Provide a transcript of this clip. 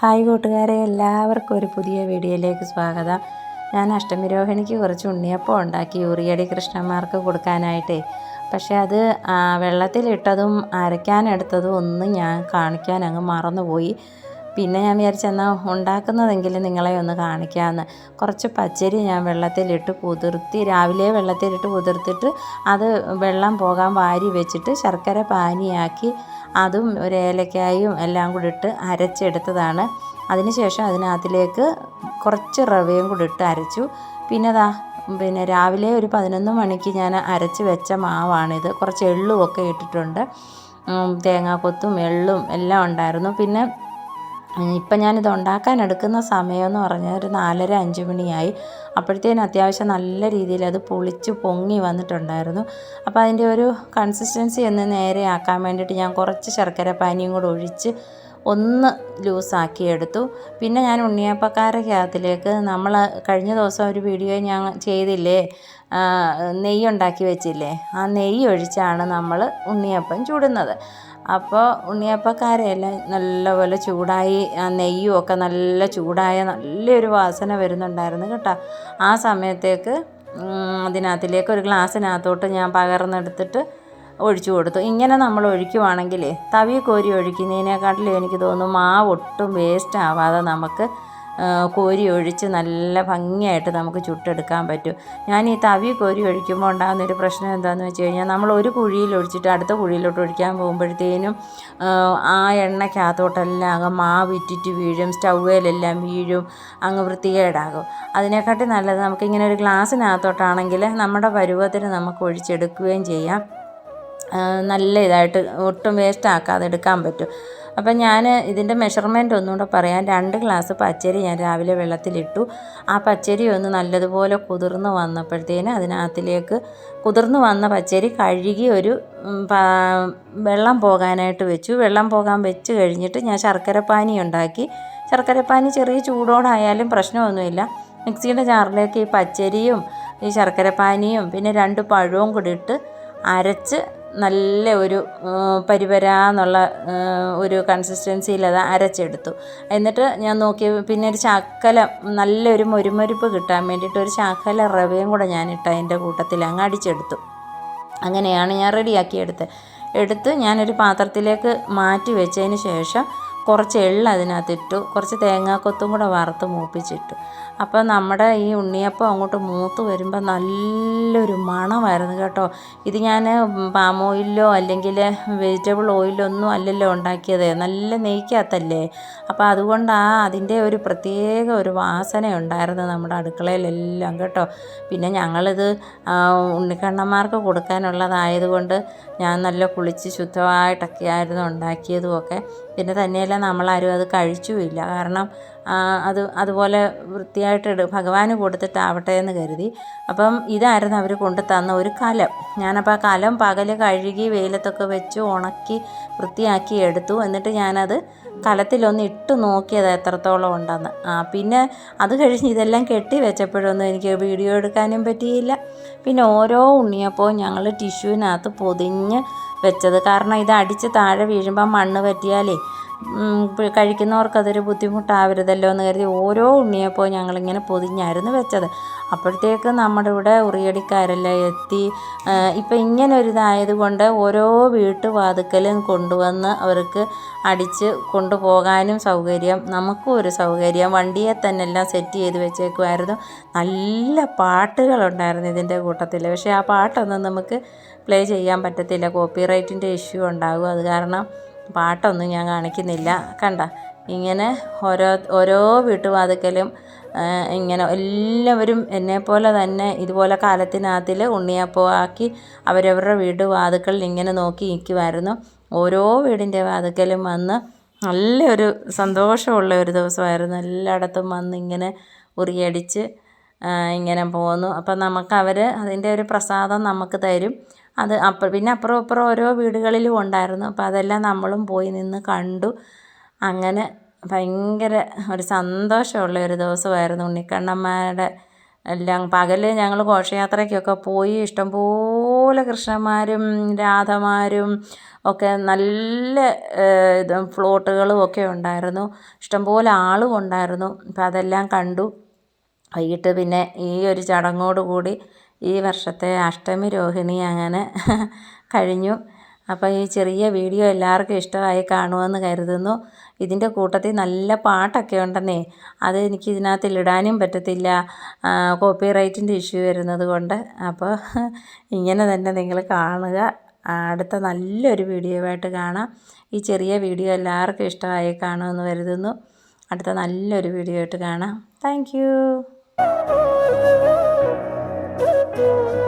Hi കൂട്ടുകാരെ എല്ലാവർക്കും ഒരു പുതിയ വീഡിയോയിലേക്ക് സ്വാഗതം. ഞാൻ അഷ്ടമിരോഹിണിക്ക് കുറച്ച് ഉണ്ണിയപ്പം ഉണ്ടാക്കി ഉറിയടി കൃഷ്ണന്മാർക്ക് കൊടുക്കാനായിട്ടേ. പക്ഷേ അത് വെള്ളത്തിലിട്ടതും അരയ്ക്കാനെടുത്തതും ഒന്നും ഞാൻ കാണിക്കാൻ അങ്ങ് മറന്നുപോയി. പിന്നെ ഞാൻ വിചാരിച്ചെന്നാൽ ഉണ്ടാക്കുന്നതെങ്കിലും നിങ്ങളെ ഒന്ന് കാണിക്കാമെന്ന് കുറച്ച് പച്ചരി ഞാൻ വെള്ളത്തിലിട്ട് കുതിർത്തി രാവിലെ വെള്ളത്തിലിട്ട് കുതിർത്തിട്ട് അത് വെള്ളം പോകാൻ വാരി വെച്ചിട്ട് ശർക്കര പാനിയാക്കി അതും ഒരു ഏലക്കായും എല്ലാം കൂടി ഇട്ട് അരച്ചെടുത്തതാണ്. അതിനുശേഷം അതിനകത്തിലേക്ക് കുറച്ച് റവയും കൂടി ഇട്ട് അരച്ചു. പിന്നെ ദാ പിന്നെ രാവിലെ ഒരു പതിനൊന്ന് മണിക്ക് ഞാൻ അരച്ച് വെച്ച മാവാണിത്. കുറച്ച് എള്ളുമൊക്കെ ഇട്ടിട്ടുണ്ട്. തേങ്ങാക്കൊത്തും എള്ളും എല്ലാം ഉണ്ടായിരുന്നു. പിന്നെ ഇപ്പം ഞാനിത് ഉണ്ടാക്കാൻ എടുക്കുന്ന സമയമെന്ന് പറഞ്ഞാൽ ഒരു നാലര അഞ്ച് മണിയായി. അപ്പോഴത്തേനും അത്യാവശ്യം നല്ല രീതിയിൽ അത് പൊളിച്ച് പൊങ്ങി വന്നിട്ടുണ്ടായിരുന്നു. അപ്പോൾ അതിന്റെ ഒരു കൺസിസ്റ്റൻസി ഒന്ന് നേരെ ആക്കാൻ വേണ്ടിയിട്ട് ഞാൻ കുറച്ച് ശർക്കര പാനിയും കൂടെ ഒഴിച്ച് ഒന്ന് ലൂസാക്കി എടുത്തു. പിന്നെ ഞാൻ ഉണ്ണിയപ്പക്കാരക്കകത്തിലേക്ക് നമ്മൾ കഴിഞ്ഞ ദിവസം ഒരു വീഡിയോ ഞാൻ ചെയ്തില്ലേ? നെയ്യ് ഉണ്ടാക്കി വെച്ചില്ലേ? ആ നെയ്യ് ഒഴിച്ചാണ് നമ്മൾ ഉണ്ണിയപ്പം ചുടുന്നത്. അപ്പോൾ ഉണ്ണിയപ്പക്കാരെല്ലാം നല്ലപോലെ ചൂടായി ആ നെയ്യും ഒക്കെ നല്ല ചൂടായ നല്ലൊരു വാസന വരുന്നുണ്ടായിരുന്നു കേട്ടോ. ആ സമയത്തേക്ക് അതിനകത്തിലേക്ക് ഒരു ഗ്ലാസ്സിനകത്തോട്ട് ഞാൻ പകർന്നെടുത്തിട്ട് ഒഴിച്ചു കൊടുത്തു. ഇങ്ങനെ നമ്മൾ ഒഴിക്കുവാണെങ്കിൽ തവി കോരി ഒഴിക്കുന്നതിനെക്കാട്ടിലും എനിക്ക് തോന്നുന്നു മാവ് ഒട്ടും വേസ്റ്റ് ആവാതെ നമുക്ക് കോരി ഒഴിച്ച് നല്ല ഭംഗിയായിട്ട് നമുക്ക് ചുട്ടെടുക്കാൻ പറ്റും. ഞാൻ ഈ തവി കോരി ഒഴിക്കുമ്പോൾ ഉണ്ടാകുന്നൊരു പ്രശ്നം എന്താണെന്ന് വെച്ച് കഴിഞ്ഞാൽ നമ്മൾ ഒരു കുഴിയിൽ ഒഴിച്ചിട്ട് അടുത്ത കുഴിയിലോട്ട് ഒഴിക്കാൻ പോകുമ്പോഴത്തേനും ആ, എണ്ണയ്ക്കകത്തോട്ടെല്ലാം അങ്ങ് മാവ് ഇറ്റിറ്റ് വീഴും സ്റ്റൗവേലെല്ലാം വീഴും അങ്ങ് വൃത്തികേടാകും. അതിനെക്കാട്ടി നല്ലത് നമുക്കിങ്ങനെ ഒരു ഗ്ലാസ്സിനകത്തോട്ടാണെങ്കിൽ നമ്മുടെ പരുവത്തിന് നമുക്ക് ഒഴിച്ചെടുക്കുകയും ചെയ്യാം. നല്ല ഇതായിട്ട് ഒട്ടും വേസ്റ്റ് ആക്കാതെ എടുക്കാൻ പറ്റും. അപ്പം ഞാൻ ഇതിന്റെ മെഷർമെന്റ് ഒന്നുകൂടെ പറയാം. രണ്ട് ഗ്ലാസ് പച്ചരി ഞാൻ രാവിലെ വെള്ളത്തിലിട്ടു. ആ പച്ചരി ഒന്ന് നല്ലതുപോലെ കുതിർന്ന് വന്നപ്പോഴത്തേന് അതിനകത്തിലേക്ക് കുതിർന്ന് വന്ന പച്ചരി കഴുകി ഒരു വെള്ളം പോകാനായിട്ട് വെച്ചു. വെള്ളം പോകാൻ വെച്ച് കഴിഞ്ഞിട്ട് ഞാൻ ശർക്കരപ്പാനി ഉണ്ടാക്കി. ശർക്കരപ്പാനി ചെറിയ ചൂടോടായാലും പ്രശ്നമൊന്നുമില്ല. മിക്സിയുടെ ജാറിലേക്ക് ഈ പച്ചരിയും ഈ ശർക്കരപ്പാനിയും പിന്നെ രണ്ട് പഴവും കൂടി ഇട്ട് അരച്ച് നല്ല ഒരു പരിവരാന്നുള്ള ഒരു കൺസിസ്റ്റൻസിയിൽ അത് അരച്ചെടുത്തു. എന്നിട്ട് ഞാൻ നോക്കി പിന്നെ ഒരു ശകലം നല്ലൊരു മൊരുമൊരുപ്പ് കിട്ടാൻ വേണ്ടിയിട്ട് ഒരു ചാക്കല റവയും കൂടെ ഞാൻ ഇട്ട് അതിന്റെ കൂട്ടത്തിൽ അങ്ങ് അടിച്ചെടുത്തു. അങ്ങനെയാണ് ഞാൻ റെഡിയാക്കിയെടുത്തത് എടുത്ത് ഞാനൊരു പാത്രത്തിലേക്ക് മാറ്റി വെച്ചതിന് ശേഷം കുറച്ച് എള്ള് അതിനകത്തിട്ടു കുറച്ച് തേങ്ങാക്കൊത്തും കൂടെ വറുത്ത് മൂപ്പിച്ചിട്ടു. അപ്പോൾ നമ്മുടെ ഈ ഉണ്ണിയപ്പം അങ്ങോട്ട് മൂത്ത് വരുമ്പോൾ നല്ലൊരു മണമായിരുന്നു കേട്ടോ. ഇത് ഞാൻ പാം ഓയിലോ അല്ലെങ്കിൽ വെജിറ്റബിൾ ഓയിലോ ഒന്നും അല്ലല്ലോ ഉണ്ടാക്കിയത്. നല്ല നെയ്ക്കകത്തല്ലേ? അപ്പോൾ അതുകൊണ്ട് ആ അതിന്റെ ഒരു പ്രത്യേക ഒരു വാസന ഉണ്ടായിരുന്നു നമ്മുടെ അടുക്കളയിലെല്ലാം കേട്ടോ. പിന്നെ ഞങ്ങളിത് ഉണ്ണിക്കണ്ണന്മാർക്ക് കൊടുക്കാനുള്ളതായതുകൊണ്ട് ഞാൻ നല്ല കുളിച്ച് ശുദ്ധമായിട്ടൊക്കെ ആയിരുന്നു ഉണ്ടാക്കിയതും ഒക്കെ പിന്നെ തന്നെയല്ല നമ്മളാരും അത് കഴിച്ചുമില്ല. കാരണം അത് അതുപോലെ വൃത്തിയായിട്ട് ഭഗവാന് കൊടുത്തിട്ടാവട്ടെ എന്ന് കരുതി. അപ്പം ഇതായിരുന്നു അവർ കൊണ്ടു തന്ന ഒരു കലം. ഞാനപ്പോൾ ആ കലം പകൽ കഴുകി വെയിലത്തൊക്കെ വെച്ച് ഉണക്കി വൃത്തിയാക്കി എടുത്തു. എന്നിട്ട് ഞാനത് കലത്തിലൊന്ന് ഇട്ട് നോക്കിയത് എത്രത്തോളം ഉണ്ടെന്ന്. ആ പിന്നെ അത് കഴിഞ്ഞ് ഇതെല്ലാം കെട്ടി വെച്ചപ്പോഴൊന്നും എനിക്ക് വീഡിയോ എടുക്കാനും പറ്റിയില്ല. പിന്നെ ഓരോ ഉണ്ണിയപ്പവും ഞങ്ങൾ ടിഷ്യൂവിനകത്ത് പൊതിഞ്ഞ് വെച്ചത്. കാരണം ഇത് അടിച്ച് താഴെ വീഴുമ്പോൾ മണ്ണ് പറ്റിയാലേ കഴിക്കുന്നവർക്കതൊരു ബുദ്ധിമുട്ടാവരുതല്ലോ എന്ന് കരുതി ഓരോ ഉണ്ണിയപ്പോൾ ഞങ്ങളിങ്ങനെ പൊതിഞ്ഞായിരുന്നു വെച്ചത്. അപ്പോഴത്തേക്ക് നമ്മുടെ ഇവിടെ ഉറിയടിക്കാരെല്ലാം എത്തി. ഇപ്പം ഇങ്ങനെ ഒരു ഇതായതുകൊണ്ട് ഓരോ വീട്ടുവാതുക്കലും കൊണ്ടുവന്ന് അവർക്ക് അടിച്ച് കൊണ്ടുപോകാനും സൗകര്യം നമുക്കും ഒരു സൗകര്യം. വണ്ടിയെ തന്നെ എല്ലാം സെറ്റ് ചെയ്ത് വെച്ചേക്കുമായിരുന്നു നല്ല പാട്ടുകളുണ്ടായിരുന്നു ഇതിന്റെ കൂട്ടത്തിൽ പക്ഷേ ആ പാട്ടൊന്നും നമുക്ക് പ്ലേ ചെയ്യാൻ പറ്റത്തില്ല. കോപ്പിറൈറ്റിന്റെ ഇഷ്യൂ ഉണ്ടാകും അത് കാരണം പാട്ടൊന്നും ഞാൻ കാണിക്കുന്നില്ല. കണ്ട ഇങ്ങനെ ഓരോ ഓരോ വീട്ടുവാതുക്കലും ഇങ്ങനെ എല്ലാവരും എന്നെ പോലെ തന്നെ ഇതുപോലെ കാലത്തിനകത്തിൽ ഉണ്ണിയപ്പമാക്കി അവരവരുടെ വീട് വാതുക്കളിൽ ഇങ്ങനെ നോക്കി നിൽക്കുമായിരുന്നു ഓരോ വീടിന്റെ വാതുക്കലും വന്ന് നല്ലൊരു സന്തോഷമുള്ള ഒരു ദിവസമായിരുന്നു. എല്ലായിടത്തും വന്ന് ഇങ്ങനെ ഉറിയടിച്ച് ഇങ്ങനെ പോന്നു. അപ്പം നമുക്ക് അവർ അതിന്റെ ഒരു പ്രസാദം നമുക്ക് തരും. അത് അപ്പം പിന്നെ അപ്പുറം ഇപ്പുറവും ഓരോ വീടുകളിലും ഉണ്ടായിരുന്നു. അപ്പം അതെല്ലാം നമ്മളും പോയി നിന്ന് കണ്ടു. അങ്ങനെ ഭയങ്കര ഒരു സന്തോഷമുള്ള ഒരു ദിവസമായിരുന്നു. ഉണ്ണിക്കണ്ണന്മാരുടെ എല്ലാം പകൽ ഞങ്ങൾ ഘോഷയാത്രയ്ക്കൊക്കെ പോയി. ഇഷ്ടംപോലെ കൃഷ്ണന്മാരും രാധമാരും ഒക്കെ നല്ല ഇത് ഫ്ലോട്ടുകളും ഒക്കെ ഉണ്ടായിരുന്നു. ഇഷ്ടംപോലെ ആളും ഉണ്ടായിരുന്നു. അപ്പം അതെല്ലാം കണ്ടു. വൈകിട്ട് പിന്നെ ഈ ഒരു ചടങ്ങോട് കൂടി ഈ വർഷത്തെ അഷ്ടമി രോഹിണി അങ്ങനെ കഴിഞ്ഞു. അപ്പോൾ ഈ ചെറിയ വീഡിയോ എല്ലാവർക്കും ഇഷ്ടമായി കാണുമെന്ന് കരുതുന്നു. ഇതിന്റെ കൂട്ടത്തിൽ നല്ല പാട്ടൊക്കെ ഉണ്ടെന്നേ. അത് എനിക്ക് ഇതിനകത്ത് ഇടാനും പറ്റത്തില്ല. കോപ്പി റൈറ്റിന്റെ ഇഷ്യൂ വരുന്നത് കൊണ്ട്. അപ്പോൾ ഇങ്ങനെ തന്നെ നിങ്ങൾ കാണുക. അടുത്ത നല്ലൊരു വീഡിയോ ആയിട്ട് കാണാം. ഈ ചെറിയ വീഡിയോ എല്ലാവർക്കും ഇഷ്ടമായി കാണുമെന്ന് കരുതുന്നു. അടുത്ത നല്ലൊരു വീഡിയോ ആയിട്ട് കാണാം. Thank Thank you.